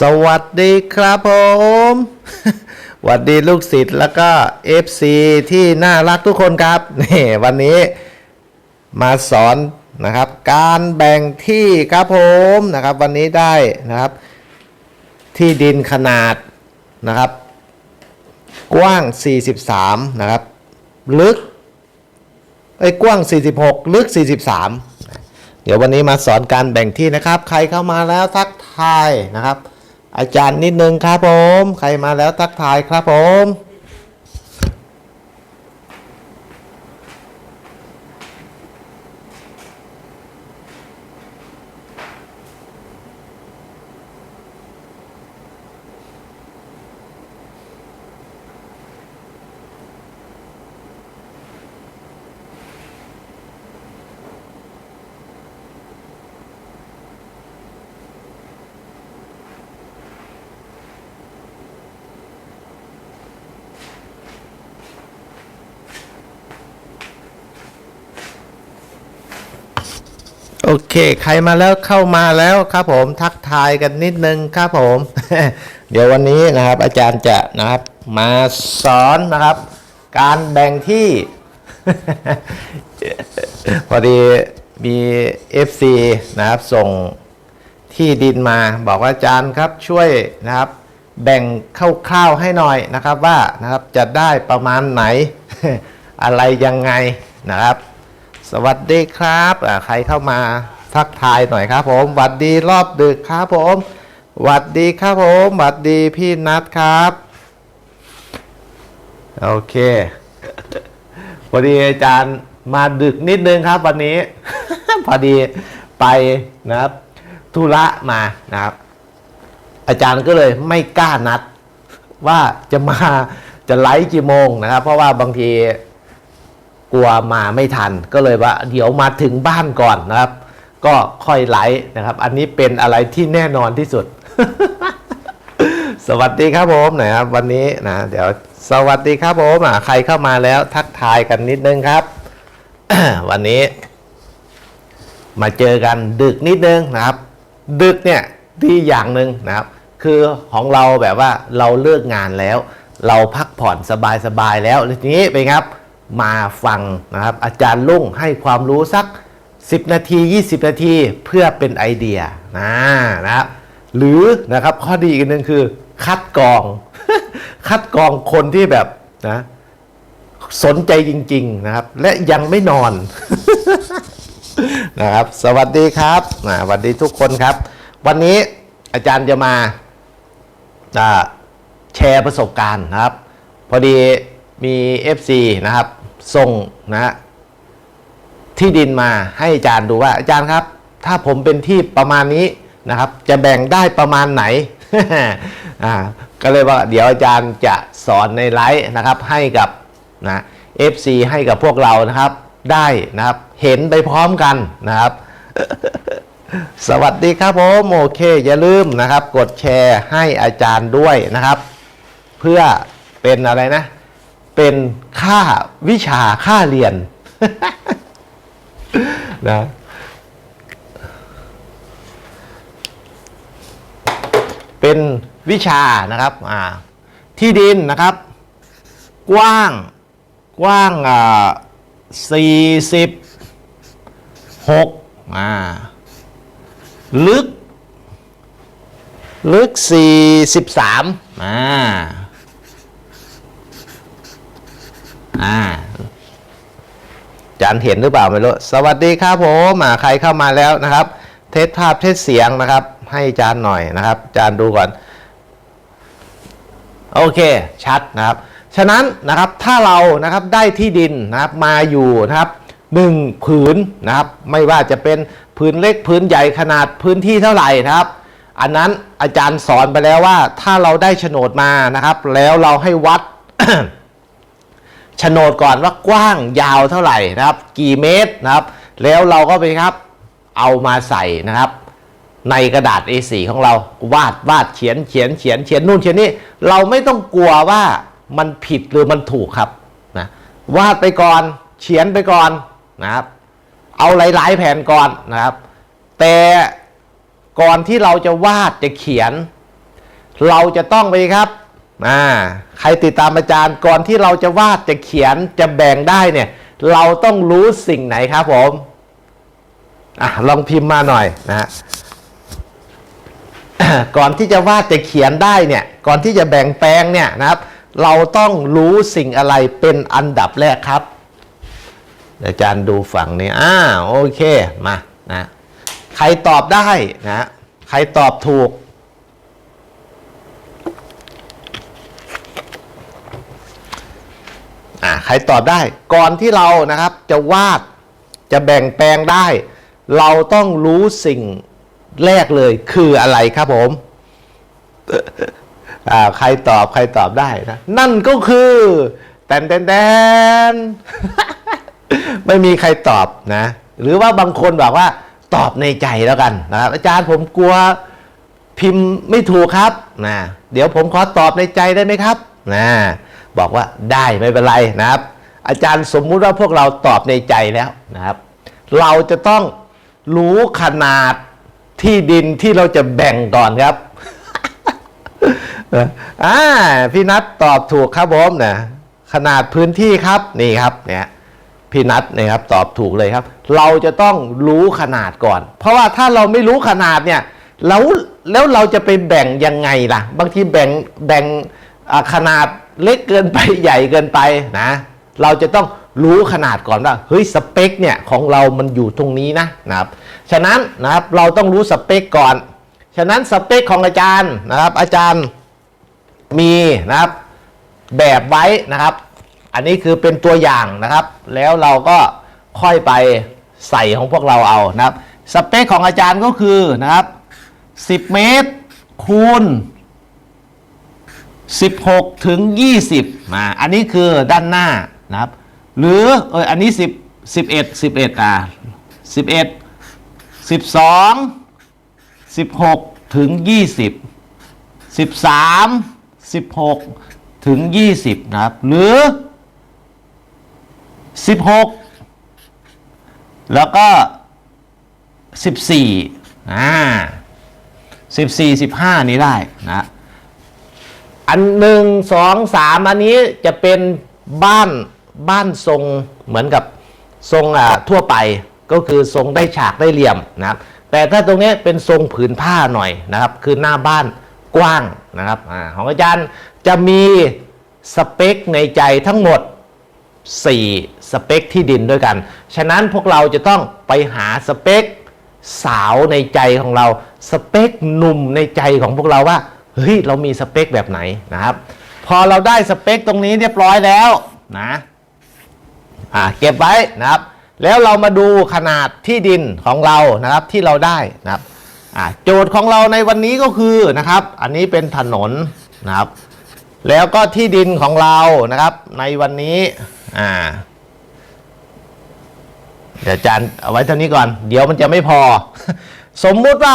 สวัสดีครับผมสวัสดีลูกศิษย์แล้วก็ FC ที่น่ารักทุกคนครับนี่วันนี้มาสอนนะครับการแบ่งที่ครับผมนะครับวันนี้ได้นะครับ ที่ดินขนาดนะครับ กว้าง 43 นะครับ ลึกไอ้กว้าง 46 ลึก 43 เดี๋ยววันนี้มาสอนการแบ่งที่นะครับ ใครเข้ามาแล้วทัก ทายนะครับ อาจารย์นิดนึงครับผม ใครมาแล้วทักทายครับผม โอ เคใครมาแล้วเข้ามาแล้วครับผมทักทายกันนิดนึงครับผม เดี๋ยววันนี้นะครับอาจารย์จะนะครับมาสอนนะครับ การแบ่งที่ พอดีมี FC นะครับส่งที่ดินมาบอกว่าอาจารย์ครับช่วยนะครับ แบ่งคร่าวๆให้หน่อยนะครับว่านะครับจะได้ประมาณไหนอะไรยังไงนะครับ สวัสดีครับใครเข้ามา ทักทายหน่อยครับผมหวัดดีรอบดึกครับผมหวัดดีครับผมหวัดดีพี่นัทครับโอเคพอดีอาจารย์มาดึกนิดนึงครับ วันนี้ พอดีไปนะครับธุระมานะครับ อาจารย์ก็เลยไม่กล้านัด ว่าจะมาจะไลฟ์กี่โมงนะครับ เพราะว่าบางทีกลัวมาไม่ทัน ก็เลยว่า เดี๋ยวมาถึงบ้านก่อนนะครับ ก็ค่อยไลฟ์นะครับ อันนี้เป็นอะไรที่แน่นอนที่สุด สวัสดีครับผมนะครับ วันนี้นะเดี๋ยวสวัสดีครับผมอะใครเข้ามาแล้วทักทายกันนิดนึงครับ วันนี้ มาเจอกันดึกนิดนึงนะครับ ดึกเนี่ยดีอย่างหนึ่งนะครับ คือของเราแบบว่าเราเลิกงานแล้ว เราพักผ่อนสบายๆแล้วทีนี้เป็นครับ มาฟังนะครับ อาจารย์ลุงให้ความรู้สัก 10 นาที 20 นาทีเพื่อเป็นไอเดียนะนะครับหรือนะครับข้อดีอีกนหนึ่งคือ คัดกรอง คัดกรองคนที่แบบนะสนใจจริง ๆนะครับ และยังไม่นอนนะครับ สวัสดีครับนะสวัสดีทุกคนครับ วันนี้อาจารย์จะมาอ่าแชร์ประสบการณ์นะครับ พอดีมี FC นะครับส่งนะ ที่ดินมาให้อาจารย์ดูว่าอาจารย์ครับ ถ้าผมเป็นที่ประมาณนี้นะครับ จะแบ่งได้ประมาณไหนอ่าก็เลยว่าเดี๋ยวอาจารย์จะสอนในไลฟ์นะครับให้กับนะ FC ให้กับพวกเรานะครับ ได้นะครับเห็นไปพร้อมกันนะครับ สวัสดีครับผมโอเค อย่าลืมนะครับ กดแชร์ให้อาจารย์ด้วยนะครับ เพื่อเป็นอะไรนะ เป็นค่าวิชาค่าเรียน นะเป็นวิชานะครับอ่าที่ดินนะครับ กว้างกว้างอ่าสี่สิบหกอ่าลึก ลึก43อ่าอ่า จานเห็นหรือเปล่าไม่รู้สวัสดีครับผมอ่าใครเข้ามาแล้วนะครับ เทสภาพเทสเสียงนะครับ ให้จานหน่อยนะครับจานดูก่อน โอเคชัดนะครับ ฉะนั้นนะครับถ้าเรานะครับได้ที่ดินนะครับมาอยู่นะครับหนึ่งผืนนะครับไม่ว่าจะเป็นผืนเล็กผืนใหญ่ขนาดพื้นที่เท่าไหร่นะครับ อันนั้นอาจารย์สอนไปแล้วว่าถ้าเราได้โฉนดมานะครับ แล้วเราให้วัด โฉนดก่อนว่ากว้างยาวเท่าไหร่นะครับ กี่เมตรนะครับ แล้วเราก็ไปครับเอามาใส่นะครับ ในกระดาษ A4 ของเราวาดวาดเขียนเขียนเขียนเขียนนู่นเขียนนี่เราไม่ต้องกลัวว่ามันผิดหรือมันถูกครับนะวาดไปก่อนเขียนไปก่อนนะครับ เอาหลายๆแผ่นก่อนนะครับ แต่ก่อนที่เราจะวาดจะเขียน เราจะต้องไปครับ อ่าใครติดตามอาจารย์ก่อนที่เราจะวาดจะเขียนจะแบ่งได้เนี่ย เราต้องรู้สิ่งไหนครับผมอะลองพิมพ์มาหน่อยนะก่อนที่จะวาดจะเขียนได้เนี่ย ก่อนที่จะแบ่งแปลงเนี่ยนะครับ เราต้องรู้สิ่งอะไรเป็นอันดับแรกครับอาจารย์ดูฝั่งนี้อ่าโอเคมานะใครตอบได้นะ ใครตอบถูก อ่าใครตอบได้ก่อนที่เรานะครับจะวาดจะแบ่งแปลงได้ เราต้องรู้สิ่งแรกเลยคืออะไรครับผมอ่าใครตอบใครตอบได้นะนั่นก็คือแตนแตนแตนไม่มีใครตอบนะ หรือว่าบางคนบอกว่าตอบในใจแล้วกันนะครับอาจารย์ผมกลัวพิมพ์ไม่ถูกครับนะเดี๋ยวผมขอตอบในใจได้ไหมครับนะ บอกว่าได้ไม่เป็นไรนะครับ อาจารย์สมมุติว่าพวกเราตอบในใจแล้วนะครับ เราจะต้องรู้ขนาดที่ดินที่เราจะแบ่งก่อนครับอ่าพี่นัทตอบถูกครับผมนะขนาดพื้นที่ครับนี่ครับเนี่ยพี่นัทนะครับตอบถูกเลยครับ เราจะต้องรู้ขนาดก่อน เพราะว่าถ้าเราไม่รู้ขนาดเนี่ยแล้วแล้วเราจะไปแบ่งยังไงล่ะ บางทีแบ่งแบ่ง ขนาดเล็กเกินไปใหญ่เกินไปนะ เราจะต้องรู้ขนาดก่อนว่าเฮ้ยสเปคเนี่ยของเรามันอยู่ตรงนี้นะนะครับฉะนั้นนะครับเราต้องรู้สเปคก่อน ฉะนั้นสเปคของอาจารย์นะครับ อาจารย์มีนะครับแบบไว้นะครับ อันนี้คือเป็นตัวอย่างนะครับ แล้วเราก็ค่อยไปใส่ของพวกเราเอานะครับ สเปคของอาจารย์ก็คือนะครับ 10 เมตรคูณ 16 ถึง 20มาอันนี้คือด้านหน้านะครับ หรือเอออันนี้ 10 11 11อ่า11 12 16 ถึง 20 13 16 ถึง 20 นะครับ หรือ 16 แล้วก็ 14อ่า14 15 นี้ได้นะ อันหนึ่งสองสามอันนี้จะเป็นบ้านบ้านทรงเหมือนกับทรงอ่าทั่วไปก็คือทรงได้ฉากได้เหลี่ยมนะครับแต่ถ้าตรงนี้เป็นทรงผืนผ้าหน่อยนะครับ คือหน้าบ้านกว้างนะครับอของอาจารย์จะมีสเปคในใจทั้งหมด 4 สเปคที่ดินด้วยกัน ฉะนั้นพวกเราจะต้องไปหาสเปคสาวในใจของเรา สเปคหนุ่มในใจของพวกเราว่า เฮ้ยเรามีสเปคแบบไหนนะครับ พอเราได้สเปคตรงนี้เรียบร้อยแล้วนะอ่าเก็บไว้นะครับ แล้วเรามาดูขนาดที่ดินของเรานะครับที่เราได้นะครับอ่าโจทย์ของเราในวันนี้ก็คือนะครับ อันนี้เป็นถนนนะครับ แล้วก็ที่ดินของเรานะครับ ในวันนี้อ่าเดี๋ยวจารย์เอาไว้เท่านี้ก่อน เดี๋ยวมันจะไม่พอ สมมุติว่า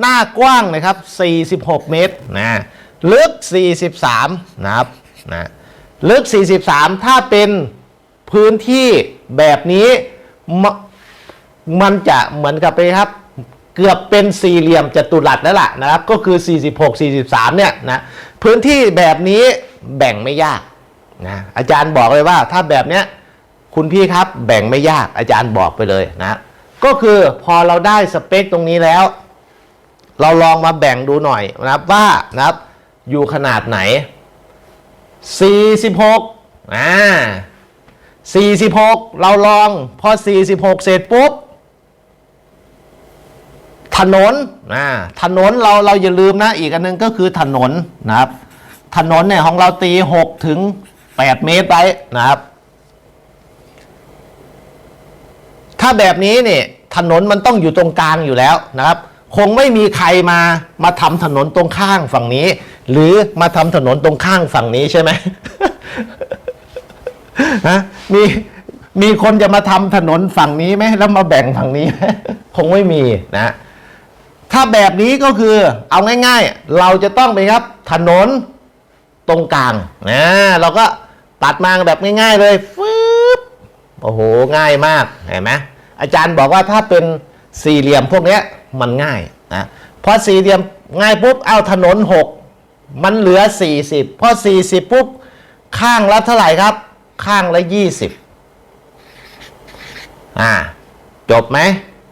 หน้ากว้างนะครับ 46 เมตรนะลึก 43 นะครับนะลึก 43 ถ้าเป็นพื้นที่แบบนี้มมันจะเหมือนกับไปครับ เกือบเป็นสี่เหลี่ยมจัตุรัสแล้วล่ะนะครับ ก็คือ 46 43 เนี่ยนะพื้นที่แบบนี้แบ่งไม่ยากนะอาจารย์บอกเลยว่าถ้าแบบเนี้ยคุณพี่ครับแบ่งไม่ยากอาจารย์บอกไปเลยนะ ก็คือพอเราได้สเปคตรงนี้แล้ว เราลองมาแบ่งดูหน่อยนะครับว่านะครับอยู่ขนาดไหน 46อ่า46 เราลองพอ 46 เสร็จปุ๊บ ถนนอ่าถนนเราเราอย่าลืมนะ อีกอันหนึงก็คือถนนนะครับ ถนนเนี่ยของเราตี 6 ถึง 8 เมตรไปนะครับ ถ้าแบบนี้เนี่ยถนนมันต้องอยู่ตรงกลางอยู่แล้วนะครับ คงไม่มีใครมามาทำถนนตรงข้างฝั่งนี้ หรือมาทำถนนตรงข้างฝั่งนี้ใช่ไหมฮะมีมีคนจะมาทำถนนฝั่งนี้ไหมแล้วมาแบ่งฝั่งนี้ คงไม่มีนะ ถ้าแบบนี้ก็คือเอาง่าย ๆ เราจะต้องไปครับ ถนนตรงกลางนะเราก็ตัดมาแบบง่าย ๆ เลยฟื โอ้โหง่ายมากเห็นไหมอาจารย์บอกว่าถ้าเป็นสี่เหลี่ยมพวกนี้มันง่ายนะพอสี่เหลี่ยมง่ายปุ๊บเอาถนนหกมันเหลือ 40 พอ 40 ปุ๊บ ข้างละเท่าไหร่ครับ ข้างละ 20 อ่า จบไหม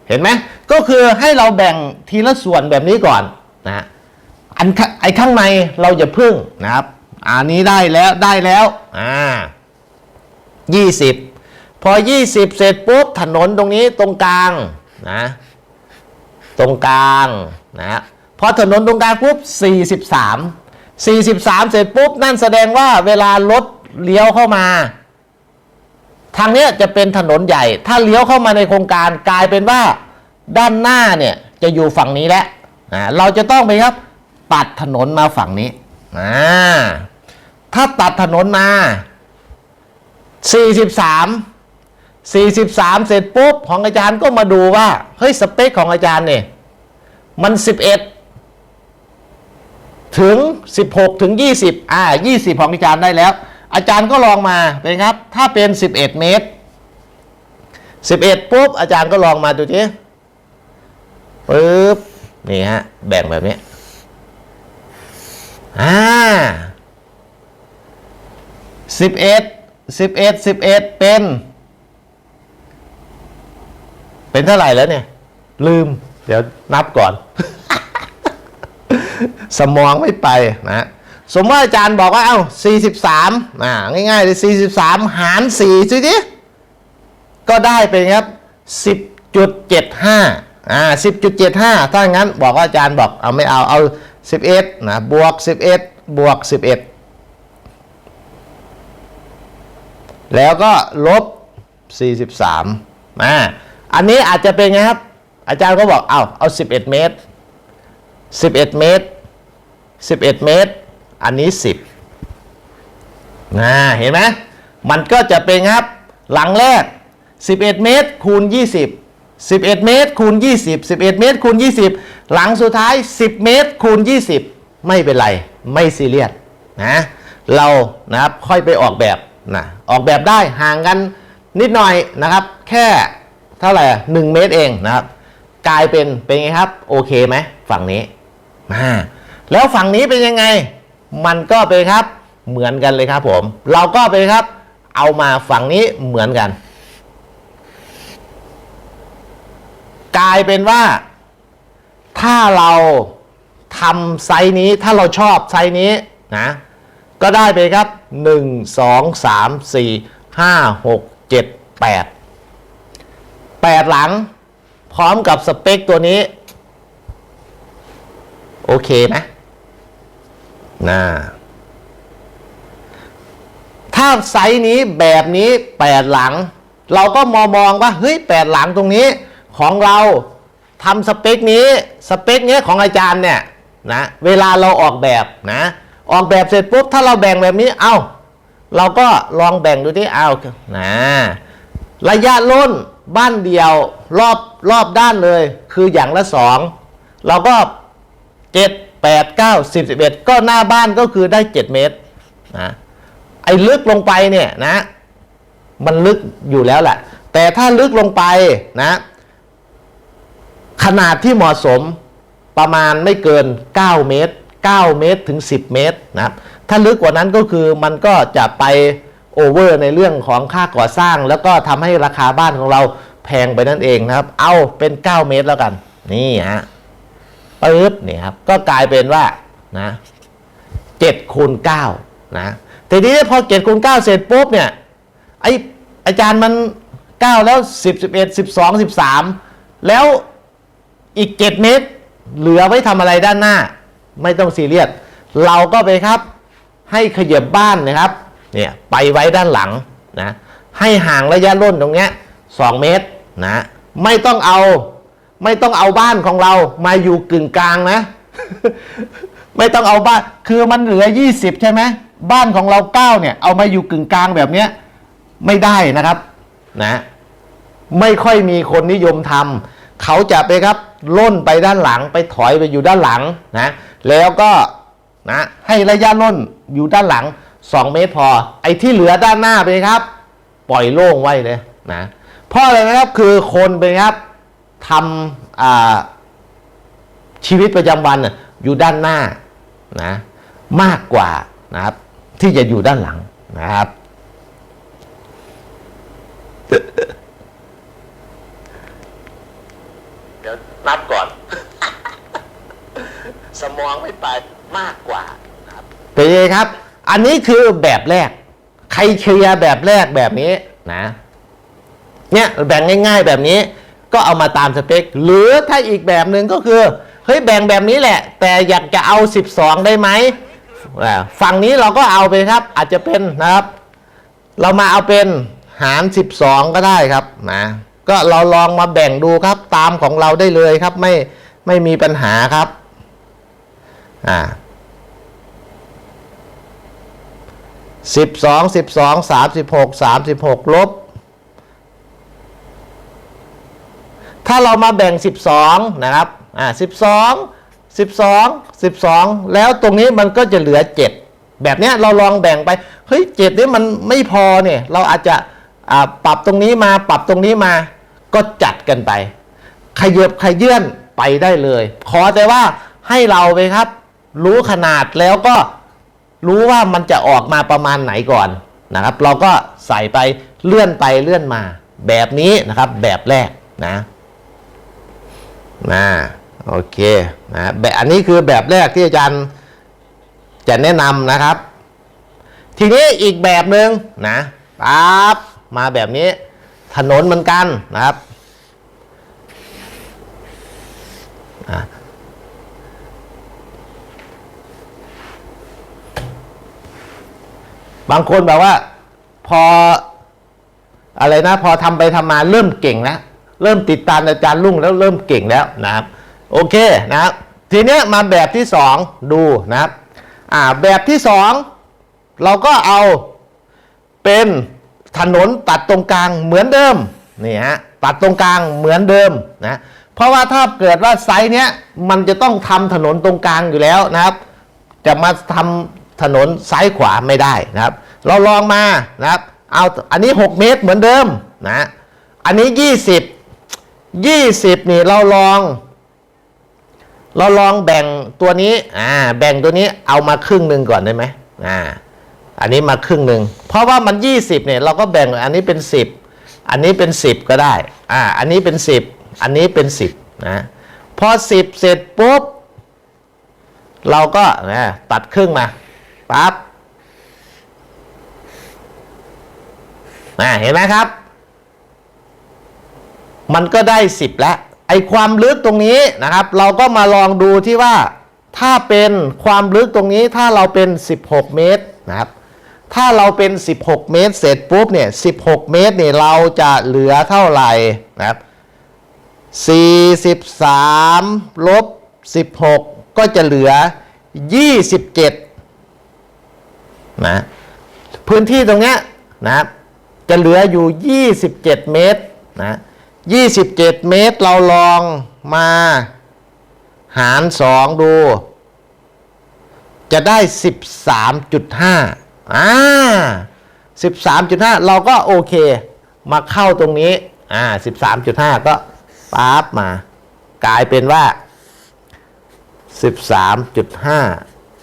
เห็นไหม ก็คือให้เราแบ่งทีละส่วนแบบนี้ก่อนนะอันข้าไอข้างในเราอย่าพึ่งนะครับ อันนี้ได้แล้วได้แล้ว อ่า 20 อ 20 เสร็จปุ๊บถนนตรงนี้ตรงกลางนะตรงกลางนะพอถนนตรงกลางปุ๊บ 43 43 เสร็จปุ๊บนั่นแสดงว่าเวลารถเลี้ยวเข้ามา ทางเนี้ยจะเป็นถนนใหญ่ ถ้าเลี้ยวเข้ามาในโครงการกลายเป็นว่าด้านหน้าเนี่ยจะอยู่ฝั่งนี้แล้วนะเราจะต้องไปครับตัดถนนมาฝั่งนี้อ่าถ้าตัดถนนมา 43 43 เสร็จปุ๊บของอาจารย์ก็มาดูว่าเฮ้ยสเปคของอาจารย์เนี่ยมัน 11 ถึง 16 ถึง 20 อ่า 20 ของอาจารย์ได้แล้ว อาจารย์ก็ลองมาเป็นครับ ถ้าเป็น 11 เมตร 11 ปุ๊บ อาจารย์ก็ลองมาดูทีปึ๊บนี่ฮะ แบ่งแบบนี้อ่า11 11 11 เป็น เป็นเท่าไหร่แล้วเนี่ย ลืม เดี๋ยวนับก่อน สมองไม่ไปนะสมมติว่าอาจารย์บอกว่า เอ้า 43อ่าง่ายๆเลย43 หาร 4 สิทีก็ได้เป็นครับ 10.75อ่า10.75 ถ้างั้นบอกว่าอาจารย์บอก เอาไม่เอา เอา 11 นะ บวก 11 บวก 11 แล้วก็ลบ 43อ่า อันนี้อาจจะเป็นไงครับ อาจารย์ก็บอกเอาเอา11เมตร11เมตร11เมตร อันนี้10นะเห็นไหมมันก็จะเป็นครับหลังแรก 11 เมตรคูณ 20 11 เมตรคูณ 20 11 เมตรคูณ 20 หลังสุดท้าย 10 เมตรคูณ 20 ไม่เป็นไร ไม่ซีเรียสนะเรานะครับค่อยไปออกแบบนะออกแบบได้ห่างกันนิดหน่อยนะครับ แค่ เท่าไหร่ะหนึ่งเมตรเองนะครับ กลายเป็นเป็นไงครับ โอเคไหมฝั่งนี้มาแล้วฝั่งนี้เป็นยังไง มันก็เป็นครับเหมือนกันเลยครับผม เราก็ไปครับ เอามาฝั่งนี้เหมือนกัน กลายเป็นว่า ถ้าเราทำไซส์นี้ถ้าเราชอบไซส์นี้นะก็ได้ไปครับ 1 2 3 4 5 6 7 8 8 หลัง พร้อมกับสเปคตัวนี้ โอเคไหมนะถ้าไซส์นี้แบบนี้ 8 หลัง เราก็มองมองว่า เฮ้ย 8 หลังตรงนี้ของเราทำสเปคนี้ สเปคเนี้ยของอาจารย์เนี่ยนะเวลาเราออกแบบนะ ออกแบบเสร็จปุ๊บ ถ้าเราแบ่งแบบนี้ เอา้า เราก็ลองแบ่งดูที่เอานะระยะล้น บ้านเดียวรอบรอบด้านเลย คืออย่างละสองเราก็เจ็ดแปดเก้าสิบสิบเอ็ดก็หน้าบ้านก็คือได้เจ็ดเมตรนะไอ้ลึกลงไปเนี่ยนะ มันลึกอยู่แล้วแหละแต่ถ้าลึกลงไปนะ ขนาดที่เหมาะสมประมาณไม่เกิน 9 เมตร 9 เมตรถึง 10 เมตรนะครับถ้าลึกกว่านั้นก็คือมันก็จะไป โอเวอร์ในเรื่องของค่าก่อสร้าง แล้วก็ทำให้ราคาบ้านของเราแพงไปนั่นเองนะครับ เอาเป็น 9 เมตรแล้วกัน นี่ฮะปึ๊บเนี่ยครับ ก็กลายเป็นว่านะ7คูณ9นะทีนี้พอ7คูณ9เสร็จปุ๊บเนี่ยไออาจารย์มัน9แล้ว10 11 12 13แล้วอีก7เมตร เหลือไว้ทำอะไรด้านหน้า ไม่ต้องซีเรียสเราก็ไปครับ ให้ขยับบ้านนะครับ เนี่ยไปไว้ด้านหลังนะให้ห่างระยะร่นตรงเนี้ย2เมตรนะไม่ต้องเอาไม่ต้องเอาบ้านของเรามาอยู่กึ่งกลางนะ ไม่ต้องเอาบ้านคือมันเหลือ 20 ใช่ไหมบ้านของเรา9เนี่ยเอามาอยู่กึ่งกลางแบบเนี้ยไม่ได้นะครับนะไม่ค่อยมีคนนิยมทำเขาจะไปครับล่นไปด้านหลังไปถอยไปอยู่ด้านหลังนะแล้วก็นะให้ระยะล่นอยู่ด้านหลัง 2 เมตรพอ ไอ้ที่เหลือด้านหน้าไปครับ ปล่อยโล่งไว้เลยนะเพราะอะไรนะครับคือคนไปครับทำอ่าชีวิตประจำวันน่ะอยู่ด้านหน้านะมากกว่านะครับที่จะอยู่ด้านหลังนะครับเดี๋ยวนับก่อน สมองไม่ไปมากกว่าครับเป็นไงครับ อันนี้คือแบบแรก ใครเคลียร์แบบแรกแบบนี้นะเนี่ยแบ่งง่าย ๆ แบบนี้ก็เอามาตามสเปค หรือถ้าอีกแบบหนึ่งก็คือเฮ้ยแบ่งแบบนี้แหละ แต่อยากจะเอา 12 ได้ไหมฝั่งนี้เราก็เอาไปครับ อาจจะเป็นนะครับ เรามาเอาเป็นหาร 12 ก็ได้ครับนะก็เราลองมาแบ่งดูครับตามของเราได้เลยครับ ไม่ไม่มีปัญหาครับอ่า สิบสองสิบสองสามสิบหกสามสิบหกลบ ถ้าเรามาแบ่ง 12 นะครับ อ่า 12 12 12 แล้วตรงนี้มันก็จะเหลือ 7 แบบเนี้ยเราลองแบ่งไป เฮ้ยเจ็ดนี่มันไม่พอเนี่ย เราอาจจะอ่าปรับตรงนี้มา ปรับตรงนี้มา ก็จัดกันไป ขยบขยื่นไปได้เลย ขอแต่ว่าให้เราไปครับ รู้ขนาดแล้วก็ รู้ว่ามันจะออกมาประมาณไหนก่อนนะครับ เราก็ใส่ไปเลื่อนไปเลื่อนมา แบบนี้นะครับ แบบแรกนะนะโอเคนะแบบอันนี้คือแบบแรกที่อาจารย์จะแนะนำนะครับ ทีนี้อีกแบบหนึ่งนะปั๊บมาแบบนี้ถนนเหมือนกันนะครับ บางคนแบบว่า พออะไรนะ พอทำไปทำมาเริ่มเก่งแล้วเริ่มติดตามอาจารย์รุ่งแล้วเริ่มเก่งแล้วนะครับ โอเคนะครับ ทีเนี้ยมาแบบที่สองดูนะครับ อ่าแบบที่สองเราก็เอาเป็นถนนตัดตรงกลางเหมือนเดิมนี่ฮะตัดตรงกลางเหมือนเดิมนะเพราะว่าถ้าเกิดว่าไซส์เนี้ยมันจะต้องทำถนนตรงกลางอยู่แล้วนะครับ จะมาทำ ถนนซ้ายขวาไม่ได้นะครับ เราลองมานะครับ เอาอันนี้ 6 เมตรเหมือนเดิมนะ อันนี้ 20 20 นี่เราลอง เราลองแบ่งตัวนี้อ่าแบ่งตัวนี้เอามาครึ่งหนึ่งก่อนได้ไหมอ่าอันนี้มาครึ่งหนึ่งเพราะว่ามัน 20เนี่ยเราก็แบ่งอันนี้เป็น 10 อันนี้เป็น 10 ก็ได้อ่าอันนี้เป็น 10 อันนี้เป็น 10นะพอ 10 เสร็จปุ๊บ เราก็นะตัดครึ่งมา ปั๊บเห็นไหมครับ มันก็ได้ 10 แล้ว ไอความลึกตรงนี้นะครับ เราก็มาลองดูที่ว่า ถ้าเป็นความลึกตรงนี้ถ้าเราเป็น 16 เมตรนะครับ ถ้าเราเป็น 16 เมตร เสร็จปุ๊บเนี่ย 16 เมตรเนี่ยเราจะเหลือเท่าไหร่นะครับ 43 ลบ 16 ก็จะเหลือ 27 นะพื้นที่ตรงเนี้ยนะครับจะเหลืออยู่ 27 เมตรนะ27 เมตรเราลองมาหาร 2 ดู จะได้ 13.5อ่า13.5 เราก็โอเค มาเข้าตรงนี้อ่า13.5 ก็ปั๊บมา กลายเป็นว่า 13.5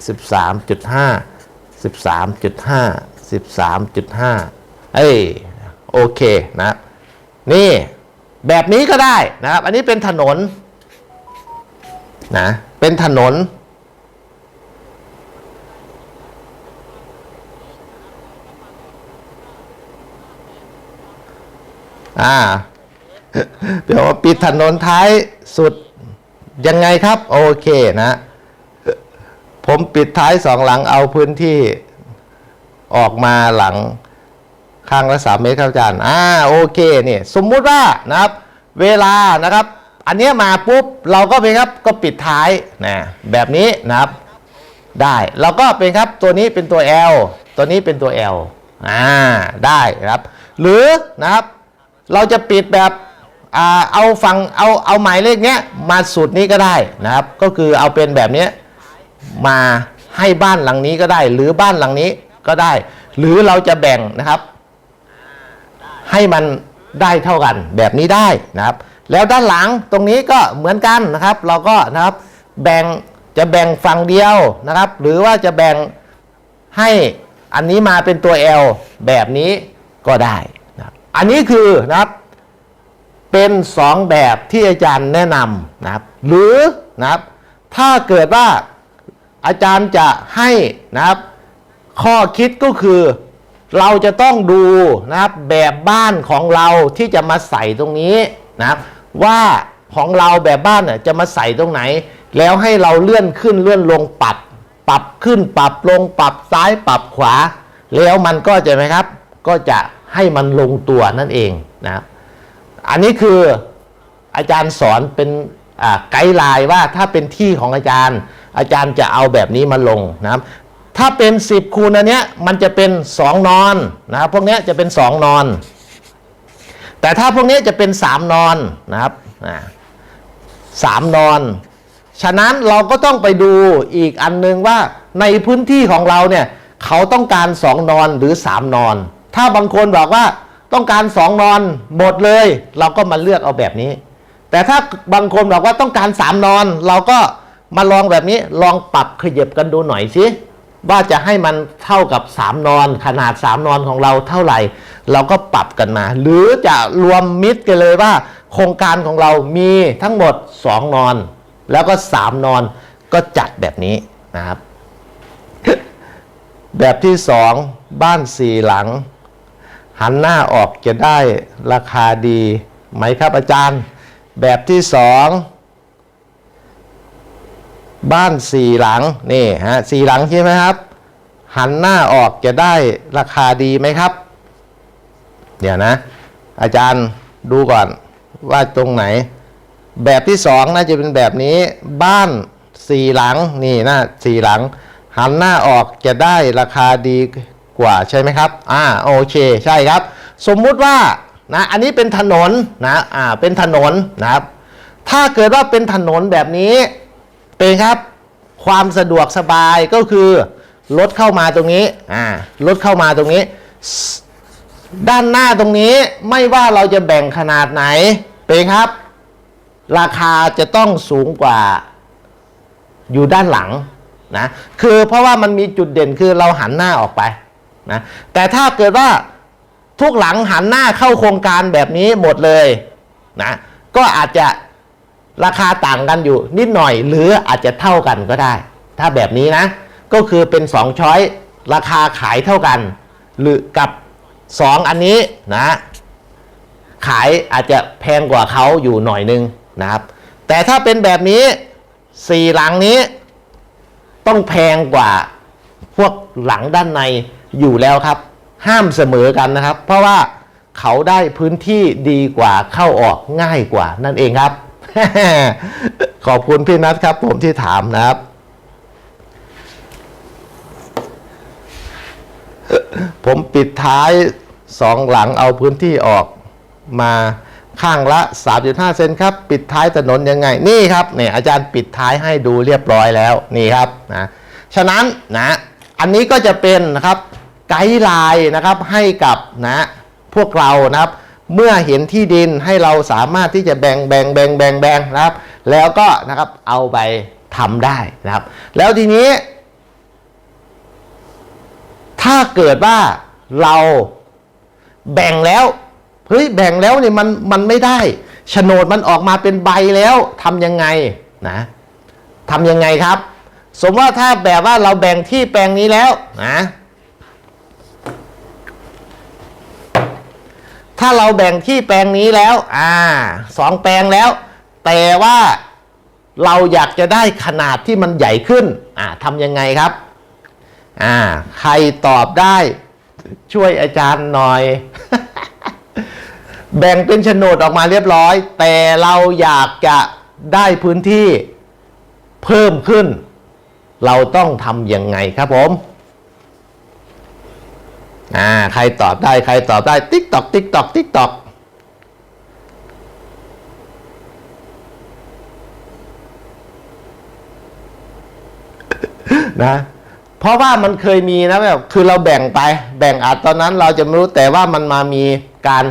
13.5 13.5 13.5 เอ้ยโอเคนะ นี่แบบนี้ก็ได้นะครับ อันนี้เป็นถนนนะเป็นถนน อ่าเดี๋ยวปิดถนนท้ายสุดยังไงครับ โอเคนะ ผมปิดท้ายสองหลังเอาพื้นที่ออกมาหลังข้างละสามเมตรครับอาจารย์อ่าโอเคนี่สมมุติว่านะครับ เวลานะครับ อันเนี้ยมาปุ๊บเราก็เป็นครับก็ปิดท้ายนะแบบนี้นะครับ ได้เราก็เป็นครับตัวนี้เป็นตัว L ตัวนี้เป็นตัว L อ่าได้นะครับ หรือนะครับเราจะปิดแบบอ่าเอาฝั่งเอาเอาหมายเลขเนี้ยมาสุดนี้ก็ได้นะครับ ก็คือเอาเป็นแบบเนี้ย มาให้บ้านหลังนี้ก็ได้ หรือบ้านหลังนี้ก็ได้ หรือเราจะแบ่งนะครับ ให้มันได้เท่ากันแบบนี้ได้นะครับ แล้วด้านหลังตรงนี้ก็เหมือนกันนะครับ เราก็นะครับแบ่งจะแบ่งฝั่งเดียวนะครับ หรือว่าจะแบ่งให้อันนี้มาเป็นตัว L แบบนี้ก็ได้นะครับอันนี้คือนะครับ เป็นสองแบบที่อาจารย์แนะนำนะครับ หรือนะครับ ถ้าเกิดว่า อาจารย์จะให้นะครับ ข้อคิดก็คือเราจะต้องดูนะครับแบบบ้านของเราที่จะมาใส่ตรงนี้นะครับว่าของเราแบบบ้านเนี่ยจะมาใส่ตรงไหน แล้วให้เราเลื่อนขึ้นเลื่อนลงปรับปรับขึ้นปรับลงปรับซ้ายปรับขวา แล้วมันก็จะไหมครับ ก็จะให้มันลงตัวนั่นเองนะครับอันนี้คืออาจารย์สอนเป็นไกด์ไลน์ว่าถ้าเป็นที่ของอาจารย์ อาจารย์จะเอาแบบนี้มาลงนะครับถ้าเป็น 10 คูณอันเนี้ยมันจะเป็น 2 นอนนะครับพวกเนี้ยจะเป็น 2 นอน แต่ถ้าพวกนี้จะเป็น 3 นอนนะครับสามนอน ฉะนั้นเราก็ต้องไปดูอีกอันนึงว่าในพื้นที่ของเราเนี่ยเขาต้องการ 2 นอนหรือ 3 นอน ถ้าบางคนบอกว่าต้องการ 2 นอนหมดเลย เราก็มาเลือกเอาแบบนี้ แต่ถ้าบางคนบอกว่าต้องการ 3 นอนเราก็ มาลองแบบนี้ลองปรับขยับกันดูหน่อยสิว่าจะให้มันเท่ากับ 3 นอน ขนาด 3 นอนของเราเท่าไหร่ เราก็ปรับกันมา หรือจะรวมมิตรกันเลยว่า โครงการของเรามีทั้งหมด 2 นอน แล้วก็ 3 นอนก็จัดแบบนี้นะครับ แบบที่ 2 บ้านสี่หลัง หันหน้าออกจะได้ราคาดีไหมครับอาจารย์ แบบที่สอง บ้านสี่หลังนี่ฮะสี่หลังใช่ไหมครับ หันหน้าออกจะได้ราคาดีไหมครับ เดี๋ยวนะ อาจารย์ดูก่อนว่าตรงไหน แบบที่สองน่าจะเป็นแบบนี้บ้านสี่หลังนี่นะสี่หลัง หันหน้าออกจะได้ราคาดีกว่าใช่ไหมครับ อ่าโอเคใช่ครับ สมมุติว่านะอันนี้เป็นถนนนะอ่าเป็นถนนนะครับ ถ้าเกิดว่าเป็นถนนแบบนี้ เป็นครับความสะดวกสบายก็คือรถเข้ามาตรงนี้อ่ารถเข้ามาตรงนี้ ด้านหน้าตรงนี้ไม่ว่าเราจะแบ่งขนาดไหนเป็นครับ ราคาจะต้องสูงกว่าอยู่ด้านหลังนะคือเพราะว่ามันมีจุดเด่นคือเราหันหน้าออกไปนะแต่ถ้าเกิดว่าทุกหลังหันหน้าเข้าโครงการแบบนี้หมดเลยนะก็อาจจะ ราคาต่างกันอยู่นิดหน่อยหรืออาจจะเท่ากันก็ได้ ถ้าแบบนี้นะ ก็คือเป็น2ช้อยราคาขายเท่ากัน หรือกับ 2 อันนี้นะ ขายอาจจะแพงกว่าเขาอยู่หน่อยนึงนะครับ แต่ถ้าเป็นแบบนี้สี่หลังนี้ ต้องแพงกว่าพวกหลังด้านในอยู่แล้วครับ ห้ามเสมอกันนะครับ เพราะว่าเขาได้พื้นที่ดีกว่าเข้าออกง่ายกว่านั่นเองครับ ขอบคุณพี่นัทครับ ผมที่ถามนะครับ ผมปิดท้ายสองหลังเอาพื้นที่ออกมาข้างละ 3.5 เซนครับ ปิดท้ายถนนยังไง นี่ครับเนี่ยอาจารย์ปิดท้ายให้ดูเรียบร้อยแล้วนี่ครับนะฉะนั้นนะอันนี้ก็จะเป็นนะครับไกด์ไลน์นะครับให้กับนะพวกเรานะครับ เมื่อเห็นที่ดินให้เราสามารถที่จะแบ่งแบ่งแบ่งแบ่งแบ่งนะครับ แล้วก็นะครับเอาไปทำได้นะครับ แล้วทีนี้ ถ้าเกิดว่าเราแบ่งแล้วเฮ้ยแบ่งแล้วเนี่ยมันมันไม่ได้โฉนดมันออกมาเป็นใบแล้วทำยังไงนะทำยังไงครับ สมมติว่าถ้าแบบว่าเราแบ่งที่แปลงนี้แล้วนะ ถ้าเราแบ่งที่แปลงนี้แล้ว อ่าสองแปลงแล้ว แต่ว่าเราอยากจะได้ขนาดที่มันใหญ่ขึ้น อ่าทำยังไงครับ อ่า ใครตอบได้ช่วยอาจารย์หน่อย แบ่งเป็นโฉนดออกมาเรียบร้อย แต่เราอยากจะได้พื้นที่เพิ่มขึ้น เราต้องทำยังไงครับผม อ่าใครตอบได้ใครตอบได้ติ๊กตอกติ๊กตอกติ๊กตอกนะเพราะว่ามันเคยมีนะแบบคือเราแบ่งไปแบ่งอาจตอนนั้นเราจะไม่รู้แต่ว่ามันมามีการ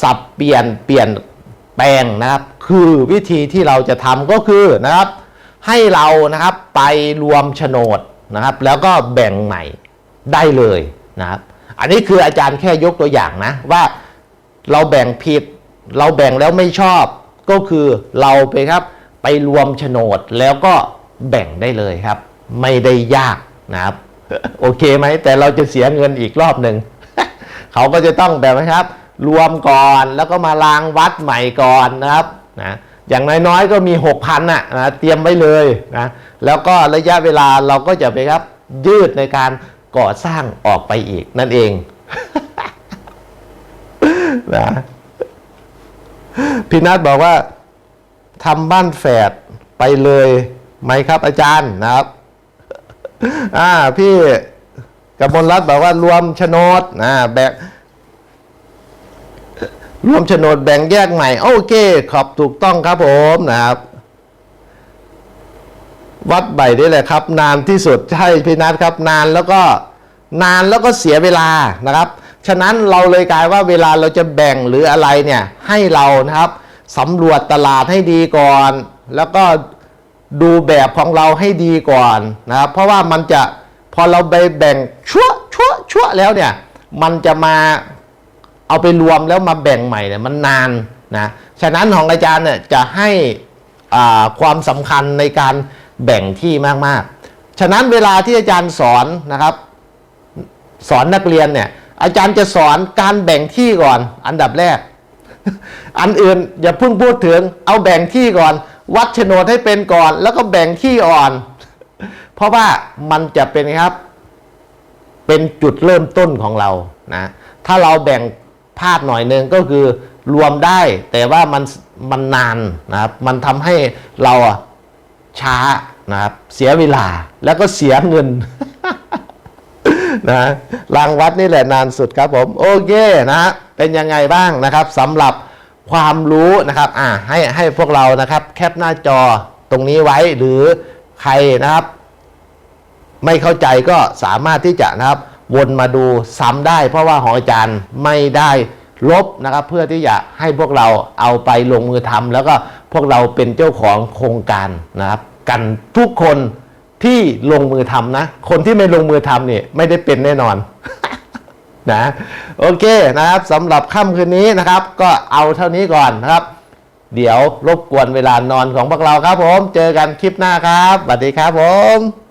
สับเปลี่ยนเปลี่ยนแปลงนะครับ คือวิธีที่เราจะทำก็คือนะครับ ให้เรานะครับไปรวมโฉนดนะครับ แล้วก็แบ่งใหม่ได้เลยนะครับ อันนี้คืออาจารย์แค่ยกตัวอย่างนะว่าเราแบ่งผิด เราแบ่งแล้วไม่ชอบ ก็คือเราไปครับไปรวมโฉนดแล้วก็แบ่งได้เลยครับ ไม่ได้ยากนะครับ โอเคไหมแต่เราจะเสียเงินอีกรอบหนึ่งเขาก็จะต้องแบบนะครับ รวมก่อนแล้วก็มาลางวัดใหม่ก่อนนะครับนะอย่างน้อยๆก็มี 6,000น่ะนะเตรียมไว้เลยนะแล้วก็ระยะเวลาเราก็จะไปครับยืดในการ ก่อสร้างออกไปอีกนั่นเองนะพี่นัทบอกว่าทำบ้านแฝดไปเลยไหมครับอาจารย์นะครับ อ่าพี่กับมลรัตบอกว่ารวมโฉนดนะแบ่งรวมโฉนดแบ่งแยกใหม่ โอเค ขอบถูกต้องครับผมนะครับ วัดใบนี่แหละครับ นานที่สุดใช่พี่นัทครับ นานแล้วก็นานแล้วก็เสียเวลานะครับ ฉะนั้นเราเลยกลายว่าเวลาเราจะแบ่งหรืออะไรเนี่ยให้เรานะครับสำรวจตลาดให้ดีก่อน แล้วก็ดูแบบของเราให้ดีก่อนนะครับเพราะว่ามันจะพอเราไปแบ่งชั่วชั่วชั่วแล้วเนี่ยมันจะมาเอาไปรวมแล้วมาแบ่งใหม่เนี่ยมันนานนะฉะนั้นของอาจารย์เนี่ยจะให้ความสำคัญในการ แบ่งที่มากๆ ฉะนั้นเวลาที่อาจารย์สอนนะครับ สอนนักเรียนเนี่ย อาจารย์จะสอนการแบ่งที่ก่อน อันดับแรก อันอื่นอย่าเพิ่งพูดถึง เอาแบ่งที่ก่อน วัดโฉนดให้เป็นก่อน แล้วก็แบ่งที่อ่อน เพราะว่ามันจะเป็นครับ เป็นจุดเริ่มต้นของเรานะถ้าเราแบ่งพลาดหน่อยหนึ่งก็คือรวมได้ แต่ว่ามันมันนานนะครับ มันทำให้เราอะ ช้านะครับ เสียเวลาแล้วก็เสียเงินนะรางวัดนี่แหละนานสุดครับผม โอเคนะเป็นยังไงบ้างนะครับสำหรับความรู้นะครับอ่าให้ให้พวกเรานะครับ แคปหน้าจอตรงนี้ไว้หรือใครนะครับ ไม่เข้าใจก็สามารถที่จะนะครับวนมาดูซ้ำได้ เพราะว่าขออาจารย์ไม่ได้ลบนะครับ เพื่อที่จะให้พวกเราเอาไปลงมือทำแล้วก็ พวกเราเป็นเจ้าของโครงการนะครับ กันทุกคนที่ลงมือทำนะ คนที่ไม่ลงมือทำเนี่ยไม่ได้เป็นแน่นอนนะโอเคนะครับสำหรับค่ำคืนนี้นะครับ ก็เอาเท่านี้ก่อนนะครับ เดี๋ยวรบกวนเวลานอนของพวกเราครับผม เจอกันคลิปหน้าครับสวัสดีครับผม